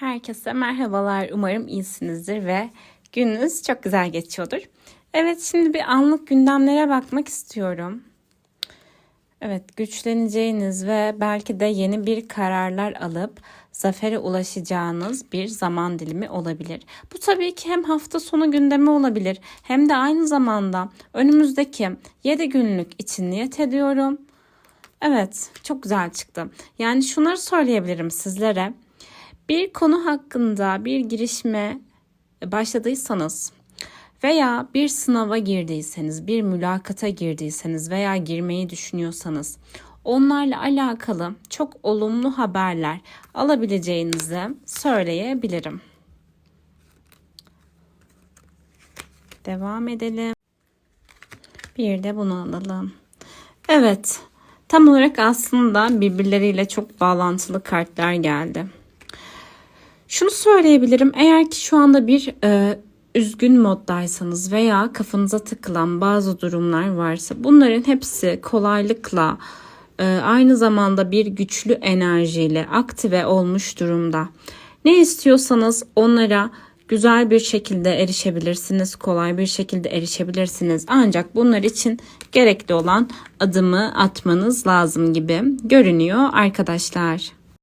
Herkese merhabalar. Umarım iyisinizdir ve gününüz çok güzel geçiyordur. Evet, şimdi bir anlık gündemlere bakmak istiyorum. Evet, güçleneceğiniz ve belki de yeni bir kararlar alıp zafere ulaşacağınız bir zaman dilimi olabilir. Bu tabii ki hem hafta sonu gündemi olabilir hem de aynı zamanda önümüzdeki 7 günlük için niyet ediyorum. Evet, çok güzel çıktı. Yani şunları söyleyebilirim sizlere. Bir konu hakkında bir girişime başladıysanız veya bir sınava girdiyseniz, bir mülakata girdiyseniz veya girmeyi düşünüyorsanız onlarla alakalı çok olumlu haberler alabileceğinizi söyleyebilirim. Devam edelim. Bir de bunu alalım. Evet, tam olarak aslında birbirleriyle çok bağlantılı kartlar geldi. Şunu söyleyebilirim. Eğer ki şu anda bir e, üzgün moddaysanız veya kafanıza takılan bazı durumlar varsa bunların hepsi kolaylıkla e, aynı zamanda bir güçlü enerjiyle aktive olmuş durumda. Ne istiyorsanız onlara güzel bir şekilde erişebilirsiniz, kolay bir şekilde erişebilirsiniz. Ancak bunlar için gerekli olan adımı atmanız lazım gibi görünüyor arkadaşlar.